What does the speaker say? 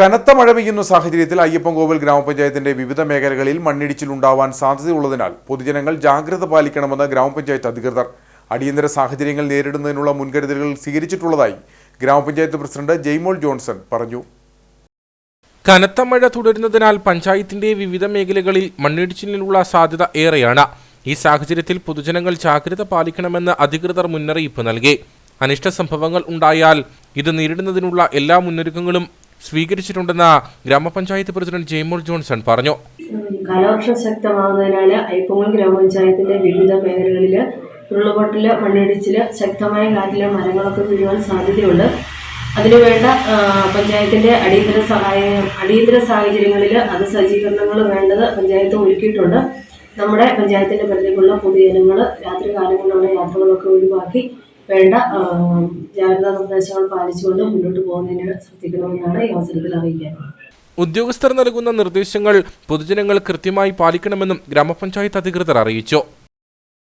കനത്ത മഴ പെയ്യുന്ന സാഹചര്യത്തിൽ അയ്യപ്പൻകോവിൽ ഗ്രാമപഞ്ചായത്തിന്റെ വിവിധ മേഖലകളിൽ മണ്ണിടിച്ചിലുണ്ടാവാൻ സാധ്യതയുള്ളതിനാൽ പൊതുജനങ്ങൾ ജാഗ്രത പാലിക്കണമെന്ന് ഗ്രാമപഞ്ചായത്ത് അധികൃതർ. അടിയന്തര സാഹചര്യങ്ങൾ നേരിടുന്നതിനുള്ള മുൻകരുതലുകൾ സ്വീകരിച്ചിട്ടുള്ളതായി ഗ്രാമപഞ്ചായത്ത് പ്രസിഡന്റ് ജെയ്മോൾ ജോൺസൺ പറഞ്ഞു. കനത്ത മഴ തുടരുന്നതിനാൽ പഞ്ചായത്തിന്റെ വിവിധ മേഖലകളിൽ മണ്ണിടിച്ചിലിനുള്ള സാധ്യത ഏറെയാണ്. ഈ സാഹചര്യത്തിൽ പൊതുജനങ്ങൾ ജാഗ്രത പാലിക്കണമെന്ന് അധികൃതർ മുന്നറിയിപ്പ് നൽകി. അനിഷ്ട സംഭവങ്ങൾ ഉണ്ടായാൽ ഇത് നേരിടുന്നതിനുള്ള എല്ലാ മുന്നൊരുക്കങ്ങളും സ്വീകരിച്ചിട്ടുണ്ടെന്ന് ഗ്രാമപഞ്ചായത്ത് പ്രസിഡന്റ് ജെയ്മോൾ ജോൺസൺ പറഞ്ഞു. കാലവർഷം ശക്തമാകുന്നതിനാൽ ഐപ്പങ്ങൾ ഗ്രാമപഞ്ചായത്തിന്റെ വിവിധ മേഖലകളിൽ ഉരുളപൊട്ടിൽ മണ്ണിടിച്ചിൽ ശക്തമായ കാറ്റിലെ മരങ്ങളൊക്കെ വീഴുവാൻ സാധ്യതയുണ്ട്. അതിനുവേണ്ട പഞ്ചായത്തിന്റെ അടിയന്തര സഹായം അടിയന്തര സാഹചര്യങ്ങളിൽ അത് സജ്ജീകരണങ്ങൾ വേണ്ടത് പഞ്ചായത്ത് ഒരുക്കിയിട്ടുണ്ട്. നമ്മുടെ പഞ്ചായത്തിന്റെ പരിധിക്കുള്ള പൊതുജനങ്ങൾ രാത്രി കാലങ്ങളിലുള്ള യാത്രകളൊക്കെ ഒഴിവാക്കി വേണ്ട. ജാഗ്രതാ നിർദ്ദേശങ്ങൾ പാലിച്ചുകൊണ്ട് മുന്നോട്ട് പോകുന്നതിന് ശ്രദ്ധിക്കണമെന്നാണ് ഈ അവസരത്തിൽ അറിയിക്കാനുള്ളത് ഉദ്യോഗസ്ഥർ നൽകുന്ന നിർദ്ദേശങ്ങൾ പൊതുജനങ്ങൾ കൃത്യമായി പാലിക്കണമെന്നും ഗ്രാമപഞ്ചായത്ത് അധികൃതർ അറിയിച്ചു.